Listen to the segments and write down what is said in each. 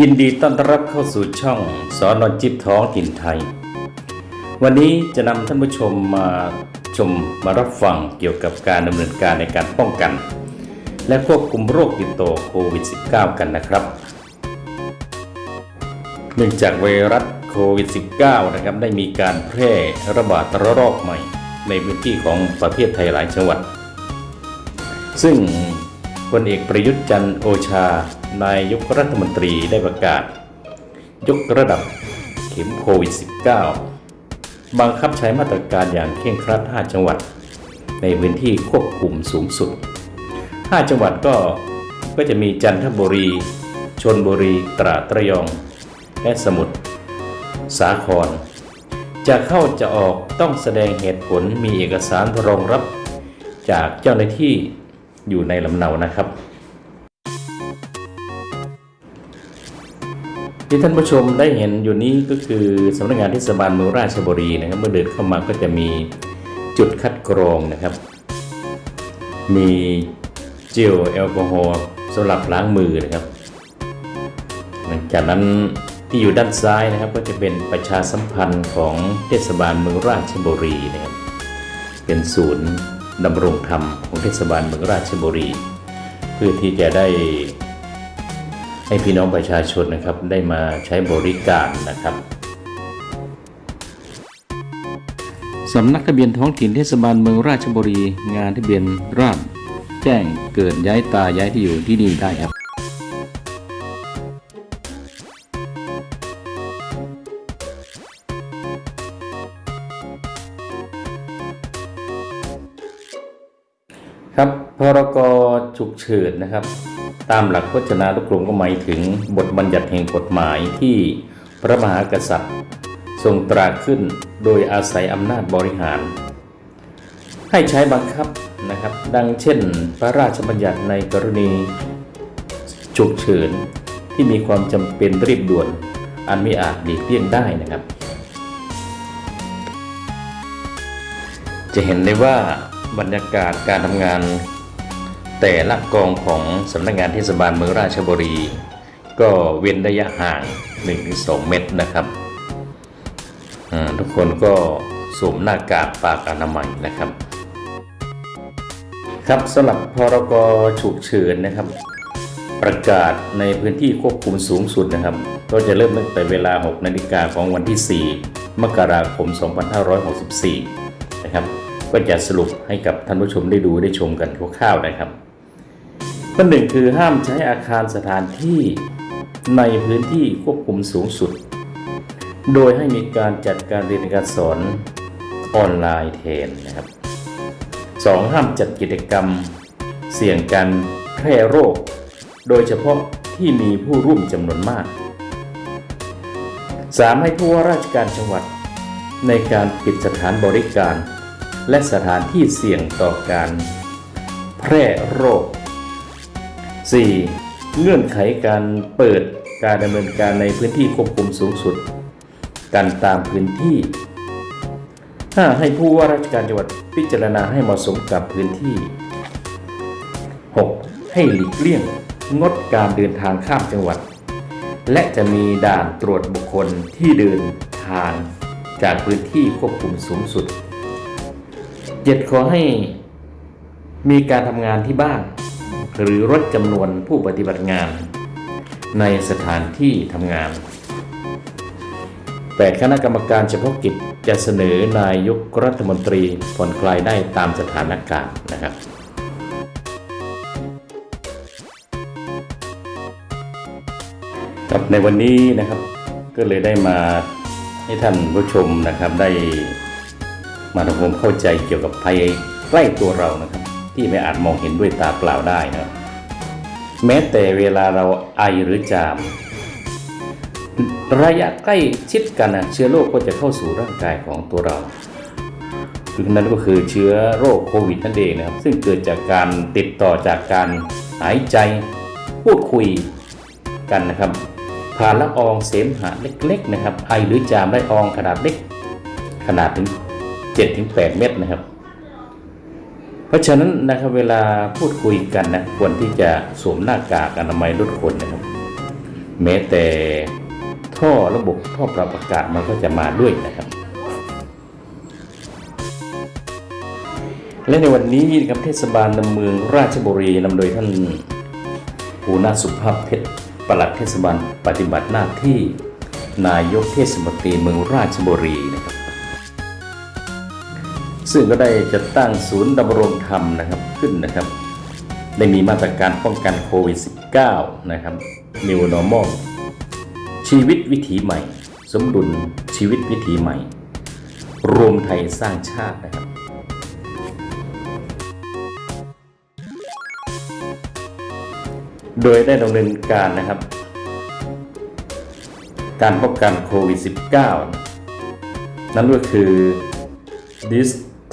ยินดีต้อนรับเข้าสู่ช่องสอนอนจิบท้องถิ่นไทย วันนี้จะนำท่านผู้ชมมาชมมารับฟังเกี่ยวกับการดำเนินการในการป้องกัน และควบคุมโรคติดต่อโควิด -19 กันนะครับ เนื่องจากไวรัสโควิด -19 นะครับได้มีการแพร่ระบาดระลอกใหม่ ในพื้นที่ของประเทศไทยหลายจังหวัด ซึ่ง พลเอกประยุทธ์จันทร์โอชา นายกรัฐมนตรีได้ประกาศ ยกระดับเข็มโควิด -19 บังคับใช้มาตรการอย่างเคร่งครัด 5 จังหวัด ในพื้นที่ควบคุมสูงสุด 5 จังหวัดก็ก็จะมีจันทบุรี ชนบุรี ตราดระยอง และสมุทรสาคร จะเข้าจะออกต้องแสดงเหตุผลมีเอกสารรองรับจากเจ้าหน้าที่ อยู่ในลำเนานะครับ ที่ท่านผู้ชมได้เห็นอยู่นี้ก็คือสำนักงานเทศบาลเมืองราชบุรีนะครับ เมื่อเดินเข้ามาก็จะมีจุดคัดกรองนะครับ มีเจลแอลกอฮอล์สำหรับล้างมือนะครับจากนั้นที่อยู่ด้านซ้ายนะครับก็จะเป็นประชาสัมพันธ์ของเทศบาลเมืองราชบุรีนะครับ เป็นศูนย์ ดำรงธรรมของเทศบาลเมืองราชบุรี เพื่อที่จะได้ให้พี่น้องประชาชนนะครับได้มาใช้บริการนะครับสำนักทะเบียนท้องถิ่นเทศบาลเมืองราชบุรี งานทะเบียนราษแจ้งเกิดย้ายตาย้ายที่อยู่ที่นี่ได้ครับ ครับพรกฉุกเฉินนะครับ ตามหลักพจนานุกรมก็หมายถึงบทบัญญัติแห่งกฎหมายที่พระมหากษัตริย์ ทรงตราขึ้นโดยอาศัยอำนาจบริหาร ให้ใช้บังคับนะครับ ดังเช่น พระราชบัญญัติในกรณีฉุกเฉินที่มีความจำเป็นรีบด่วน อันไม่อาจหลีกเลี่ยงได้นะครับ จะเห็นได้ว่า บรรยากาศการทำงาน แต่ละกองของสำนักงานเทศบาลเมืองราชบุรี ก็เว้นระยะห่าง 1-2 เมตรนะครับ ทุกคนก็สวมหน้ากากปากอนามัยนะครับ ครับสำหรับพรกฉุกเฉินนะครับ ประกาศในพื้นที่ควบคุมสูงสุดนะครับ ก็จะเริ่มตั้งแต่เวลา 6 นาฬิกาของวันที่ 4 มกราคม 2564 นะครับ ก็จะสรุปให้กับท่านผู้ชมได้ดูได้ชมกันคร่าวๆนะครับข้อหนึ่งคือห้ามใช้อาคารสถานที่ในพื้นที่ควบคุมสูงสุด โดยให้มีการจัดการเรียนการสอนออนไลน์แทนนะครับ 2. ห้ามจัดกิจกรรมเสี่ยงการแพร่โรค โดยเฉพาะที่มีผู้ร่วมจำนวนมาก 3. ให้ผู้ว่าราชการจังหวัด ในการปิดสถานบริการ และสถานที่เสี่ยงต่อการแพร่โรค 4. เงื่อนไขการเปิดการดำเนินการในพื้นที่ควบคุมสูงสุดกันตามพื้นที่ 5. ให้ผู้ว่าราชการจังหวัดพิจารณาให้เหมาะสมกับพื้นที่ 6. ให้หลีกเลี่ยงงดการเดินทางข้ามจังหวัด และจะมีด่านตรวจบุคคลที่เดินทางจากพื้นที่ควบคุมสูงสุด 7. ขอให้มีการทำงานที่บ้าน หรือลดจำนวนผู้ปฏิบัติงาน ในสถานที่ทำงาน 8. คณะกรรมการเฉพาะกิจจะเสนอนายกรัฐมนตรีผ่อนคลายได้ตามสถานการณ์นะครับครับในวันนี้นะครับก็เลยได้มาให้ท่านผู้ชมนะครับได้ มาทำความเข้าใจเกี่ยวกับภัยใกล้ตัวเรานะครับ ที่ไม่อาจมองเห็นด้วยตาเปล่าได้นะครับแม้แต่เวลาเราไอหรือจาม ระยะใกล้ชิดกันนะเชื้อโรคก็จะเข้าสู่ร่างกายของตัวเราคือนั่นก็คือเชื้อโรคโควิดนั่นเองนะครับ ซึ่งเกิดจากการติดต่อจากการหายใจพูดคุยกันนะครับผ่านละอองเสมหะเล็กๆนะครับ ไอหรือจามได้อองขนาดเล็ก ขนาดถึง 7-8เม็ดนะครับ เพราะฉะนั้นนะครับเวลาพูดคุยกันนะควรที่จะสวมหน้ากากอนามัยทุกคนนะครับ แม้แต่ท่อระบบท่อปรับอากาศมันก็จะมาด้วยนะครับ และในวันนี้นะครับเทศบาลเมืองราชบุรีนำโดยท่านหัวหน้าสุภาพเพชรปลัดเทศบาลปฏิบัติหน้าที่นายกเทศมนตรีเมืองราชบุรีนะ ซึ่งก็ได้จัดตั้งศูนย์ดำรงธรรมนะครับขึ้นนะครับ ได้มีมาตรการป้องกันโควิด -19 นะครับ New Normal ชีวิตวิถีใหม่ สมดุลชีวิตวิถีใหม่ รวมไทยสร้างชาตินะครับโดยได้ดำเนินการนะครับ การป้องกันโควิด -19 นั่นก็คือ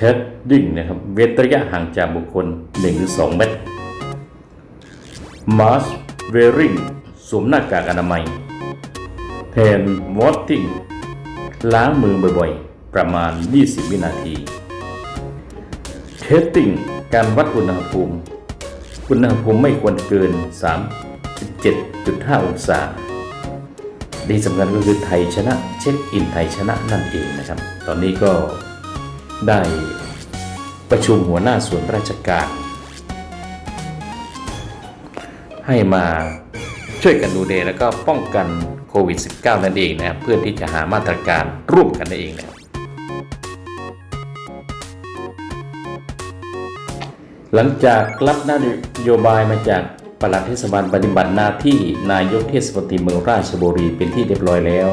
distancing นะครับ เว้นระยะห่างจากบุคคล1-2เมตร mask wearing สวมหน้ากากอนามัย hand washing ล้างมือบ่อยๆ ประมาณ 20 วินาที testing การวัดอุณหภูมิ อุณหภูมิไม่ควรเกิน 37.5 องศาที่สำคัญก็คือไทยชนะ เช็คอินไทยชนะนั่นเองนะครับ ตอนนี้ก็ ได้ประชุมหัวหน้าส่วนราชการ ให้มาช่วยกันดูแลแล้วก็ป้องกันโควิด -19 นั่นเองนะครับเพื่อที่จะหามาตรการร่วมกันนั่นเองนะครับหลังจากรับนโยบายมาจากปลัดเทศบาลปฏิบัติหน้าที่นายกเทศมนตรีเมืองราชบุรีเป็นที่เรียบร้อยแล้ว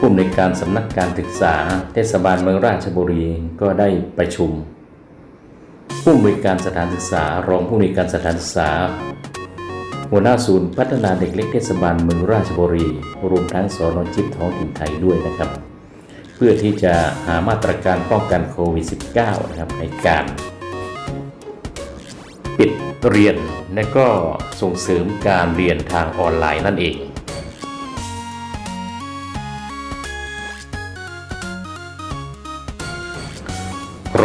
ผู้อำนวยการสำนักการศึกษา เทศบาลเมืองราชบุรีก็ได้ประชุม ผู้อำนวยการสถานศึกษารองผู้อำนวยการสถานศึกษา หัวหน้าศูนย์พัฒนาเด็กเล็กเทศบาลเมืองราชบุรีรวมทั้งสอนจิตท้องถิ่นไทยด้วยนะครับ เพื่อที่จะหามาตรการป้องกันโควิด -19 นะครับในการ ปิดเรียนและก็ส่งเสริมการเรียนทางออนไลน์นั่นเอง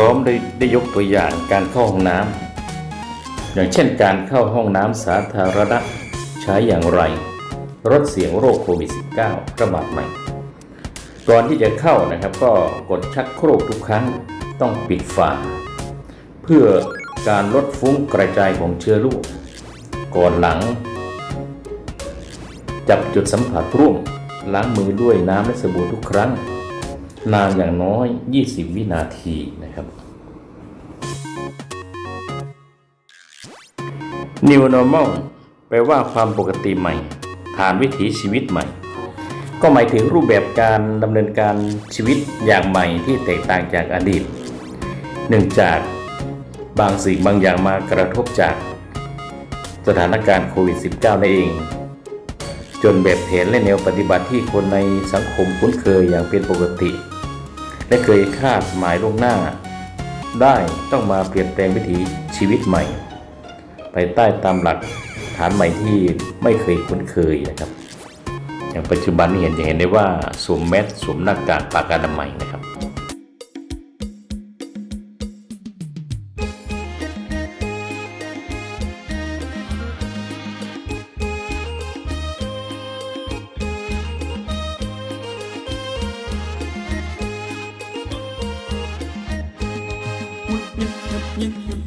ร้อมได้ได้ยกตัวอย่างการเข้าห้องน้ำอย่างเช่นการเข้าห้องน้ำสาธารณะใช้อย่างไรลดเสียงโรคโควิด -19 ระบาดใหม่ ก่อนที่จะเข้านะครับก็กดชักโครกทุกครั้งต้องปิดฝาเพื่อการลดฟุ้งกระจายของเชื้อโรคก่อนหลัง จับจุดสัมผัสร่วมล้างมือด้วยน้ำและสบู่ทุกครั้ง นานอย่างน้อย 20 วินาทีนะครับ New Normal แปลว่าความปกติใหม่ผ่านวิถีชีวิตใหม่ ก็หมายถึงรูปแบบการดำเนินการชีวิตอย่างใหม่ที่แตกต่างจากอดีต เนื่องจากบางสิ่งบางอย่างมากระทบจาก สถานการณ์โควิด -19 นั่นเอง จนแบบแผนและแนวปฏิบัติที่คนในสังคมคุ้นเคยอย่างเป็นปกติ และเคยคาดหมายล่วงหน้า ได้ต้องมาเปลี่ยนแปลงวิถีชีวิตใหม่ ไปใต้ตามหลักฐานใหม่ที่ไม่เคยคุ้นเคยนะครับ อย่างปัจจุบันนี้เห็นจะเห็นได้ว่าสวมแมสสวมหน้ากากปากอนามัยนะครับ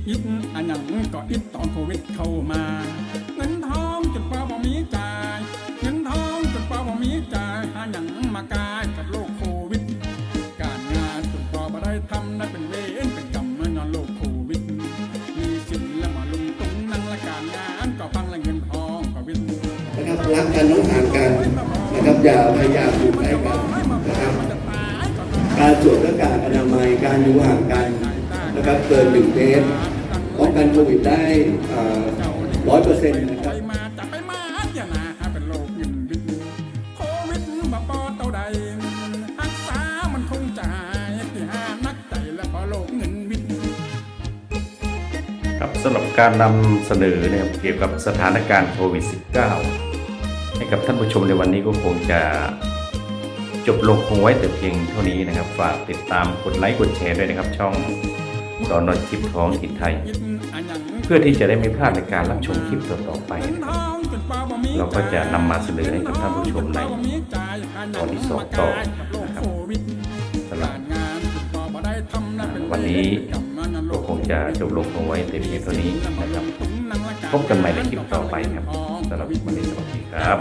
ยิดอันยังก็อิดตอนโควิดเข้ามา เงินทองจนเป้าบ่มีจ่าย เงินทองจนเป้าบ่มีจ่ายหาหยังมากายกับโรคโควิด การงานจนเป้าบ่ได้ทำได้เป็นเวรเป็นกรรมเมื่อนอนโรคโควิด มีสินและมาลุงตุงนั่งและการงานก็ฟังและเงินทองก็วินนะครับรักกันต้องห่างกันนะครับอย่าพยายามอยู่ใกล้กันนะครับการสวมหน้ากากอนามัยการอยู่ห่างกันนะครับเกินหนึ่งเมตร กันโควิดได้ร้อยเปอร์เซ็นต์นะครับครับสำหรับการนำเสนอเนี่ยเกี่ยวกับสถานการณ์โควิด -19 ให้กับท่านผู้ชมในวันนี้ก็คงจะจบลงคงไว้แต่เพียงเท่านี้นะครับ ฝากติดตามกดไลค์กดแชร์ด้วยนะครับ ช่องสอนอคลิปท้องถิ่นไทย เพื่อที่จะได้ไม่พลาดในการรับชมคลิปต่อๆไปนะครับเราก็จะนำมาเสนอให้กับท่านผู้ชมในตอนที่สองต่อนะครับสำหรับวันนี้ก็คงจะจบลงลงไว้แต่เพียงเท่านี้นะครับ พบกันใหม่ในคลิปต่อไปครับสำหรับวันนี้สวัสดีครับ